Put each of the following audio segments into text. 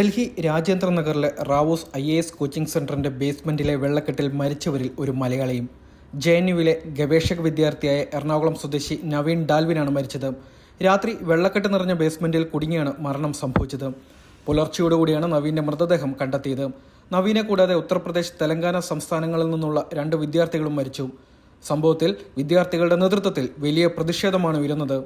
ഡൽഹി രാജേന്ദ്ര നഗറിലെ Rau's I A S coaching സെന്ററിന്റെ ബേസ്മെന്റിലെ വെള്ളക്കെട്ടിൽ മരിച്ചവരിൽ ഒരു മലയാളിയും ജെ എൻ യുവിലെ ഗവേഷക വിദ്യാർത്ഥിയായ എറണാകുളം സ്വദേശി നവീൻ ഡാൽവിനാണ് മരിച്ചത്. രാത്രി വെള്ളക്കെട്ട് നിറഞ്ഞ ബേസ്മെന്റിൽ കുടുങ്ങിയാണ് മരണം സംഭവിച്ചത്. പുലർച്ചയോടുകൂടിയാണ് നവീന്റെ മൃതദേഹം കണ്ടെത്തിയത്. നവീനെ കൂടാതെ ഉത്തർപ്രദേശ് തെലങ്കാന സംസ്ഥാനങ്ങളിൽ നിന്നുള്ള രണ്ട് വിദ്യാർത്ഥികളും മരിച്ചു. സംഭവത്തിൽ വിദ്യാർത്ഥികളുടെ നേതൃത്വത്തിൽ വലിയ പ്രതിഷേധമാണ് ഉയരുന്നത്.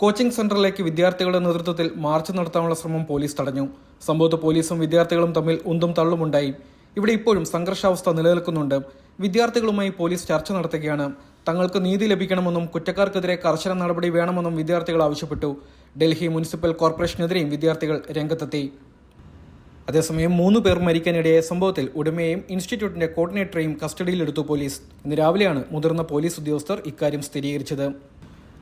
കോച്ചിംഗ് സെന്ററിലേക്ക് വിദ്യാർത്ഥികളുടെ നേതൃത്വത്തിൽ മാർച്ച് നടത്താനുള്ള ശ്രമം പോലീസ് തടഞ്ഞു. സംഭവത്ത് പോലീസും വിദ്യാർത്ഥികളും തമ്മിൽ ഉന്തും തള്ളുമുണ്ടായി ഇവിടെ ഇപ്പോഴും സംഘർഷാവസ്ഥ നിലനിൽക്കുന്നുണ്ട്. വിദ്യാർത്ഥികളുമായി പോലീസ് ചർച്ച നടത്തുകയാണ്. തങ്ങൾക്ക് നീതി ലഭിക്കണമെന്നും കുറ്റക്കാർക്കെതിരെ കർശന നടപടി വേണമെന്നും വിദ്യാർത്ഥികൾ ആവശ്യപ്പെട്ടു. ഡൽഹി മുനിസിപ്പൽ കോർപ്പറേഷനെതിരെയും വിദ്യാർത്ഥികൾ രംഗത്തെത്തി. അതേസമയം മൂന്ന് പേർ മരിക്കാനിടയായ സംഭവത്തിൽ ഉടമയെയും ഇൻസ്റ്റിറ്റ്യൂട്ടിന്റെ കോർഡിനേറ്ററെയും കസ്റ്റഡിയിലെടുത്തു പോലീസ്. ഇന്ന് രാവിലെയാണ് മുതിർന്ന പോലീസ് ഉദ്യോഗസ്ഥർ ഇക്കാര്യം സ്ഥിരീകരിച്ചത്.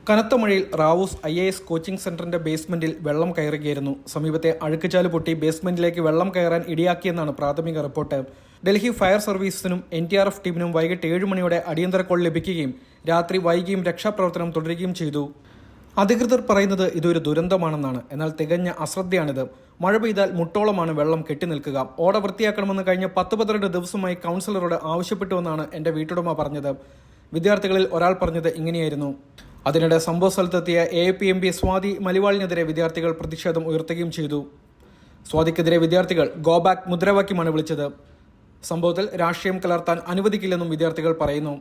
കനത്ത മഴയിൽ Rau's I A S coaching സെന്ററിന്റെ ബേസ്മെന്റിൽ വെള്ളം കയറുകയായിരുന്നു. സമീപത്തെ അഴുക്കുചാൽ പൊട്ടി ബേസ്മെന്റിലേക്ക് വെള്ളം കയറാൻ ഇടയാക്കിയെന്നാണ് പ്രാഥമിക റിപ്പോർട്ട്. ഡൽഹി ഫയർ സർവീസിനും എൻ ടി ആർ എഫ് ടീമിനും വൈകിട്ട് ഏഴ് മണിയോടെ അടിയന്തര കോൾ ലഭിക്കുകയും രാത്രി വൈകിയും രക്ഷാപ്രവർത്തനം തുടരുകയും ചെയ്തു. അധികൃതർ പറയുന്നത് ഇതൊരു ദുരന്തമാണെന്നാണ്. എന്നാൽ തികഞ്ഞ അശ്രദ്ധയാണിത്. മഴ പെയ്താൽ മുട്ടോളമാണ് വെള്ളം കെട്ടിനിൽക്കുക. ഓട വൃത്തിയാക്കണമെന്ന് കഴിഞ്ഞ പത്ത് പന്ത്രണ്ട് ദിവസമായി കൗൺസിലറോട് ആവശ്യപ്പെട്ടുവെന്നാണ് എന്റെ വീട്ടുടമ പറഞ്ഞത്. വിദ്യാർത്ഥികളിൽ ഒരാൾ പറഞ്ഞത് ഇങ്ങനെയായിരുന്നു. അതിനിടെ സംഭവ സ്ഥലത്തെത്തിയ A P M P Swati മലിവാളിനെതിരെ വിദ്യാർത്ഥികൾ പ്രതിഷേധം ഉയർത്തുകയും ചെയ്തു. സ്വാതിക്കെതിരെ വിദ്യാർത്ഥികൾ ഗോബാക്ക് മുദ്രാവാക്യമാണ് വിളിച്ചത്. സംഭവത്തിൽ രാഷ്ട്രീയം കലർത്താൻ അനുവദിക്കില്ലെന്നും വിദ്യാർത്ഥികൾ പറയുന്നു.